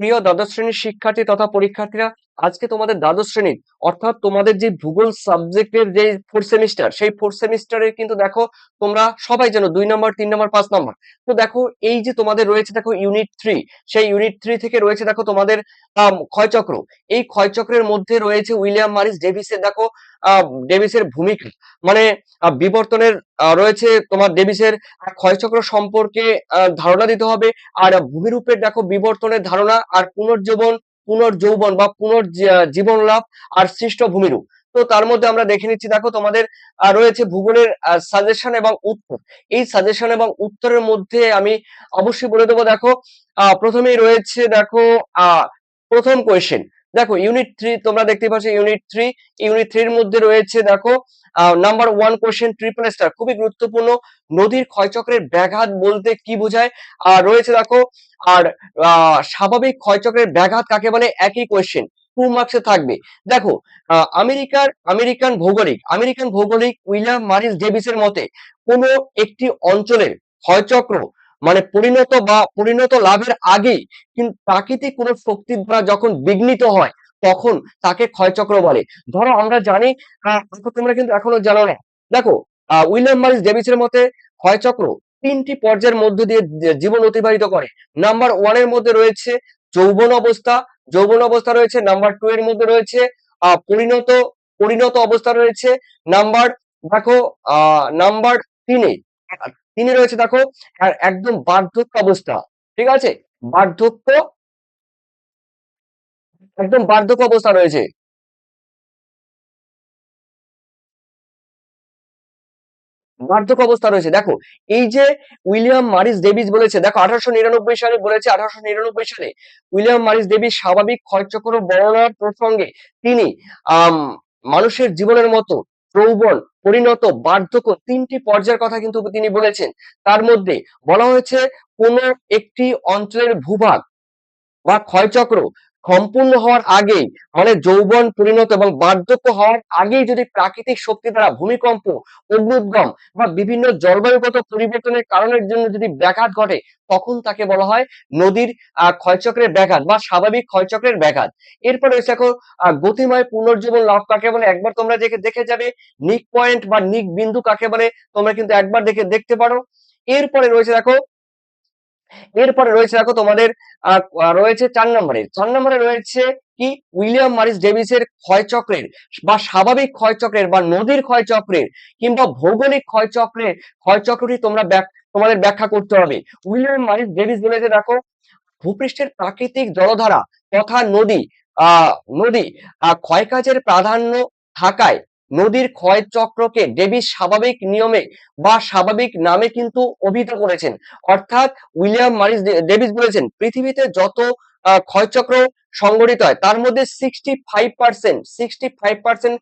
প্রিয় দ্বাদশ শ্রেণির শিক্ষার্থী তথা পরীক্ষার্থীরা আজকে তোমাদের দ্বাদশ শ্রেণির, অর্থাৎ তোমাদের যে ভূগোল সাবজেক্টের যে ফোর্থ সেমিস্টার সেই ফোর্থ সেমিস্টারের কিন্তু দেখো তোমরা সবাই জানো দুই নম্বর, তিন নম্বর, পাঁচ নম্বর। তো দেখো এই যে তোমাদের রয়েছে দেখো ইউনিট থ্রি সেই ইউনিট থ্রি থেকে রয়েছে দেখো তোমাদের ক্ষয়চক্র। এই ক্ষয়চক্রের মধ্যে রয়েছে উইলিয়াম মারিস ডেভিসের দেখো ডেভিসের ভূমিকা। মানে বিবর্তনের রয়েছে তোমার ডেভিসের ক্ষয়চক্র সম্পর্কে ধারণা দিতে হবে। আর ভূমিরূপের দেখো বিবর্তনের ধারণা আর পুনর্জীবন পুনর্যৌবন বা পুনর্জীবন লাভ আর সৃষ্ট ভূমিরূপ তো তার মধ্যে আমরা দেখে নিচ্ছি, দেখো তোমাদের রয়েছে ভূগোলের সাজেশন এবং উত্তর। এই সাজেশন এবং উত্তরের মধ্যে আমি অবশ্যই বলে দেবো, দেখো প্রথমেই রয়েছে, দেখো প্রথম কোয়েশ্চেন দেখো ইউনিট থ্রি তোমরা দেখতে পাচ্ছ ইউনিট থ্রি ইউনিট থ্রির মধ্যে রয়েছে, দেখো number one question triple star খুবই গুরুত্বপূর্ণ। নদীর ক্ষয়চক্রের ব্যাঘাত বলতে কি বোঝায়? আর রয়েছে, দেখো, আর স্বাভাবিক ক্ষয়চক্রের ব্যাঘাত কাকে বলে? একই কোয়েশ্চেন টু মার্কসে থাকবে? দেখো আমেরিকার, আমেরিকান ভৌগোলিক আমেরিকান ভৌগোলিক উইলিয়াম মারিস ডেভিসের মতে, কোন একটি অঞ্চলের ক্ষয়চক্র মানে পরিণত বা পরিণত লাভের আগেই কিন্তু প্রাকৃতিক কোন শক্তির দ্বারা যখন বিঘ্নিত হয়, তখন তাকে ক্ষয়চক্র বলে। ধরো আমরা জানি তোমরা কিন্তু এখনও জানো না। দেখো উইলিয়াম মারিস ডেভিসের মতে ক্ষয়চক্র তিনটি পর্যায়ের মধ্য দিয়ে জীবন অতিবাহিত করে। নাম্বার ওয়ানের মধ্যে রয়েছে যৌবন অবস্থা যৌবন অবস্থা রয়েছে নাম্বার টু এর মধ্যে রয়েছে আহ পরিণত পরিণত অবস্থা রয়েছে। নাম্বার, দেখো আহ নাম্বার তিনে তিনে রয়েছে দেখো একদম বার্ধক্য অবস্থা, ঠিক আছে? বার্ধক্য, একদম বার্ধক্য অবস্থা রয়েছে। বার্ধক্য অবস্থা রয়েছে। দেখো, এই যে উইলিয়াম মারিস ডেভিস বলেছে, দেখো, আঠারোশো নিরানব্বই সালে বলেছে, আঠারোশো নিরানব্বই সালে উইলিয়াম মারিস ডেভিস স্বাভাবিক ক্ষয়চক্র বর্ণনার প্রসঙ্গে তিনি আহ মানুষের জীবনের মতো যৌবন পরিণত, বার্ধক্য তিনটি পর্যায়ের কথা কিন্তু তিনি বলেছেন। তার মধ্যে বলা হয়েছে কোন একটি অঞ্চলের ভূভাগ বা ক্ষয়চক্র সম্পূর্ণ হওয়ার আগেই মানে যৌবন পরিণত এবং বার্ধক্য হওয়ার আগেই যদি প্রাকৃতিক শক্তি দ্বারা ভূমিকম্প অগ্নুদ্গম বা বিভিন্ন জলবায়ুগত পরিবর্তনের কারণের জন্য যদি ব্যাঘাত ঘটে, তখন তাকে বলা হয় নদীর ক্ষয়চক্রের ব্যাঘাত বা স্বাভাবিক ক্ষয়চক্রের ব্যাঘাত। এরপরে রয়েছে দেখো গতিময় পুনর্জীবন লাভ কাকে বলে? একবার তোমরা দেখে দেখে যাবে নিক পয়েন্ট বা নিক বিন্দু কাকে বলে? তোমরা কিন্তু একবার দেখে দেখতে পারো। এরপরে রয়েছে দেখো এরপরে রয়েছে দেখো তোমাদের রয়েছে চার নম্বরে। চার নম্বরে রয়েছে কি? উইলিয়াম মারিস ডেভিসের ক্ষয়চক্রের বা স্বাভাবিক ক্ষয়চক্রের বা নদীর ক্ষয়চক্রের কিংবা ভৌগোলিক ক্ষয়চক্রের ক্ষয়চক্রটি তোমরা তোমাদের ব্যাখ্যা করতে হবে। উইলিয়াম মারিস ডেভিস বলেছে দেখো, ভূপৃষ্ঠের প্রাকৃতিক জলধারা তথা নদী, আহ নদী, আহ, ক্ষয়কাজের প্রাধান্য থাকায় নদীর ক্ষয় চক্রকে ডেভিস স্বাভাবিক নিয়মে বা স্বাভাবিক নামে কিন্তু অভিহিত করেছেন। অর্থাৎ উইলিয়াম মারিস ডেভিস বলেছেন, পৃথিবীতে যত ক্ষয়চক্র সংগঠিত হয়, তার মধ্যে sixty five percent sixty five percent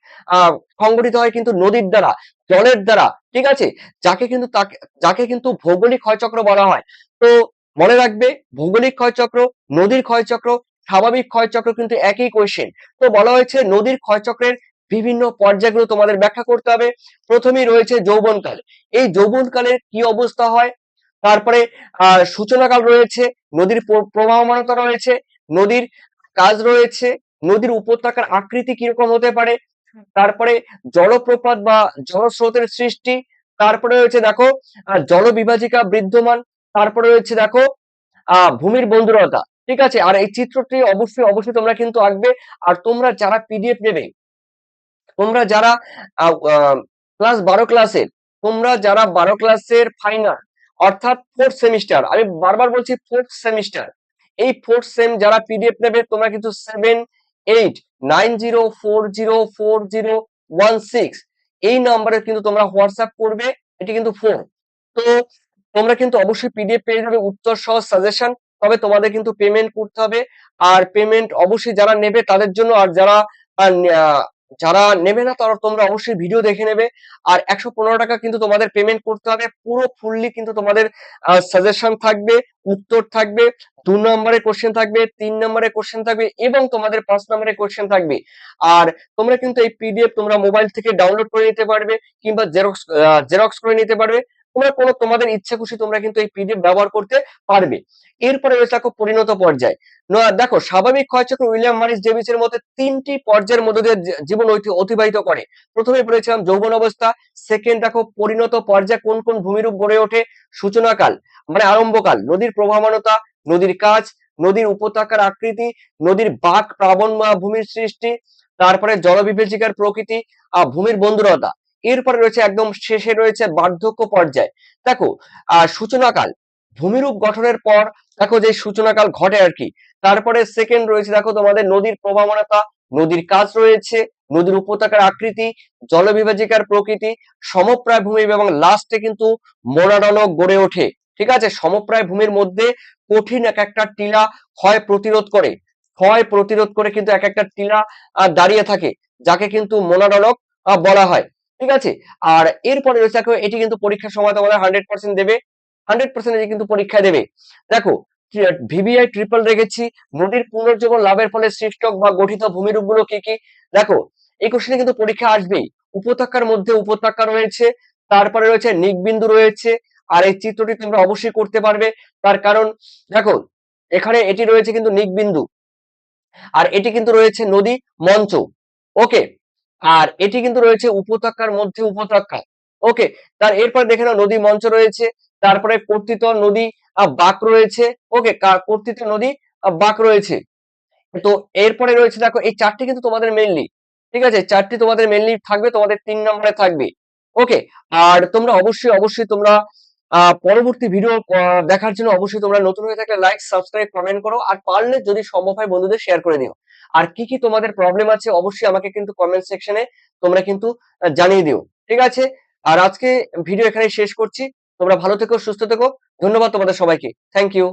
সংগঠিত হয় কিন্তু নদীর দ্বারা, জলের দ্বারা, ঠিক আছে? যাকে কিন্তু তাকে, যাকে কিন্তু ভৌগোলিক ক্ষয়চক্র বলা হয়। তো মনে রাখবে, ভৌগোলিক ক্ষয়চক্র নদীর ক্ষয়চক্র স্বাভাবিক ক্ষয়চক্র কিন্তু একই কোয়েশ্চেন তো বলা হয়েছে, নদীর ক্ষয়চক্রের বিভিন্ন পর্যায়গুলো তোমাদের ব্যাখ্যা করতে হবে। প্রথমেই রয়েছে যৌবনকাল। এই যৌবনকালের কি অবস্থা হয়? তারপরে সূচনাকাল রয়েছে, নদীর প্রবাহমানতা রয়েছে, নদীর কাজ রয়েছে, নদীর উপত্যকার আকৃতি কীরকম হতে পারে, তারপরে জলপ্রপাত বা জলস্রোতের সৃষ্টি, তারপরে রয়েছে দেখো জলবিভাজিকা বিদ্যমান, তারপরে রয়েছে দেখো আহ ভূমির বন্ধুরতা। ঠিক আছে? আর এই চিত্রটি অবশ্যই অবশ্যই তোমরা কিন্তু আঁকবে, আর তোমরা যারা পিডিএফ নেবে তোমরা যারা ক্লাস বারো ক্লাসের তোমরা যারা বারো ক্লাসের ফাইনাল অর্থাৎ ফোর্থ সেমিস্টার আমি বারবার বলছি ফোর্থ সেমিস্টার এই ফোর্থ সেম যারা পিডিএফ নেবে, তোমরা কিন্তু seven eight nine zero four zero four zero one six এই নাম্বারে কিন্তু তোমরা হোয়াটসঅ্যাপ করবে, এটি কিন্তু ফোন তো তোমরা কিন্তু অবশ্যই পিডিএফ পেয়ে যাবে, উত্তর সহ সাজেশন তবে তোমাদের কিন্তু পেমেন্ট করতে হবে, আর পেমেন্ট অবশ্যই যারা নেবে তাদের জন্য, আর যারা যারা নেবে না, তারা তোমরা অবশ্যই ভিডিও দেখে নেবে। আর একশো পনেরো টাকা কিন্তু তোমাদের পেমেন্ট করতে হবে। পুরো ফুললি কিন্তু তোমাদের সাজেশন থাকবে, উত্তর থাকবে, দু নম্বরের কোশ্চেন থাকবে, তিন নম্বরের কোশ্চেন থাকবে এবং তোমাদের পাঁচ নম্বরের কোশ্চেন থাকবে। আর তোমরা কিন্তু এই পিডিএফ তোমরা মোবাইল থেকে ডাউনলোড করে নিতে পারবে কিংবা জেরক্স জেরক্স করে নিতে পারবে। তোমরা কোনো তোমাদের ইচ্ছা খুশি তোমরা কিন্তু এই পিডিএফ ব্যবহার করতে পারবে। এরপরে রয়েছে দেখো পরিণত পর্যায়। দেখো স্বাভাবিক ক্ষয়চক্র উইলিয়াম মারিস ডেভিসের মধ্যে তিনটি পর্যায়ের মধ্যে দিয়ে জীবন অতি- অতিবাহিত করে। প্রথমে বলেছিলাম যৌবন অবস্থা সেকেন্ড দেখো পরিণত পর্যায় কোন কোন ভূমিরূপ গড়ে ওঠে সূচনাকাল মানে আরম্ভকাল, নদীর প্রবাহমানতা, নদীর কাজ, নদীর উপত্যকার আকৃতি, নদীর বাক প্লাবন ভূমির সৃষ্টি, তারপরে জলবিভাজিকার প্রকৃতি, আর ভূমির বন্ধুরতা এরপরে রয়েছে একদম শেষে রয়েছে বার্ধক্য পর্যায়। দেখো, আহ, সূচনাকাল, ভূমিরূপ গঠনের পর দেখো যে সূচনাকাল ঘটে আর কি। তারপরে সেকেন্ড রয়েছে দেখো তোমাদের নদীর প্রবাহমানতা নদীর কাজ রয়েছে, নদীর উপত্যকার আকৃতি, জলবিভাজিকার প্রকৃতি, সমপ্রায় ভূমি এবং লাস্টে কিন্তু মোনাডনক গড়ে ওঠে। ঠিক আছে? সমপ্রায় ভূমির মধ্যে কঠিন এক একটা টিলা ক্ষয় প্রতিরোধ করে। ক্ষয় প্রতিরোধ করে কিন্তু এক একটা টিলা দাঁড়িয়ে থাকে, যাকে কিন্তু মোনাডনক বলা হয়। ঠিক আছে? আর এরপরে রয়েছে, দেখো, এটি কিন্তু পরীক্ষার সময় তোমাদের হান্ড্রেড পার্সেন্ট দেবে। হান্ড্রেড পার্সেন্ট কিন্তু পরীক্ষায় দেবে। দেখো ভিভিআই ট্রিপল রেখেছি নদীর পুনর্জীবন লাভের ফলে সৃষ্ট বা গঠিত ভূমিরূপগুলো কি কি? দেখো, এই কোশ্চেনে কিন্তু পরীক্ষা আসবেই। উপত্যকার মধ্যে উপত্যকা রয়েছে, তারপরে রয়েছে নিকবিন্দু রয়েছে, আর এই চিত্রটি তোমরা অবশ্যই করতে পারবে। তার কারণ, দেখো, এখানে এটি রয়েছে কিন্তু নিকবিন্দু, আর এটি কিন্তু রয়েছে নদী মঞ্চ। ওকে আর এটি কিন্তু রয়েছে উপত্যকার মধ্যে উপত্যকা। ওকে তার এরপর দেখে নাও নদী মঞ্চ রয়েছে, তারপরে কর্তৃত নদী বাঁক রয়েছে। ওকে কর্তৃত নদী বাঁক রয়েছে। তো এরপরে রয়েছে দেখো, এই চারটি কিন্তু তোমাদের মেনলি ঠিক আছে? চারটি তোমাদের মেনলি থাকবে, তোমাদের তিন নম্বরে থাকবে। ওকে আর তোমরা অবশ্যই অবশ্যই তোমরা পরবর্তী ভিডিও দেখার জন্য অবশ্যই তোমরা নতুন হয়ে থাকলে লাইক সাবস্ক্রাইব কমেন্ট করো। আর পারলে যদি সম্ভব হয় বন্ধুদের শেয়ার করে দিও। আর কি কি তোমাদের প্রবলেম আছে অবশ্যই আমাকে কিন্তু কমেন্ট সেকশনে তোমরা কিন্তু জানিয়ে দিও। ঠিক আছে? আর আজকে ভিডিও এখানে শেষ করছি। তোমরা ভালো থেকো, সুস্থ থেকো। ধন্যবাদ তোমাদের সবাইকে। Thank you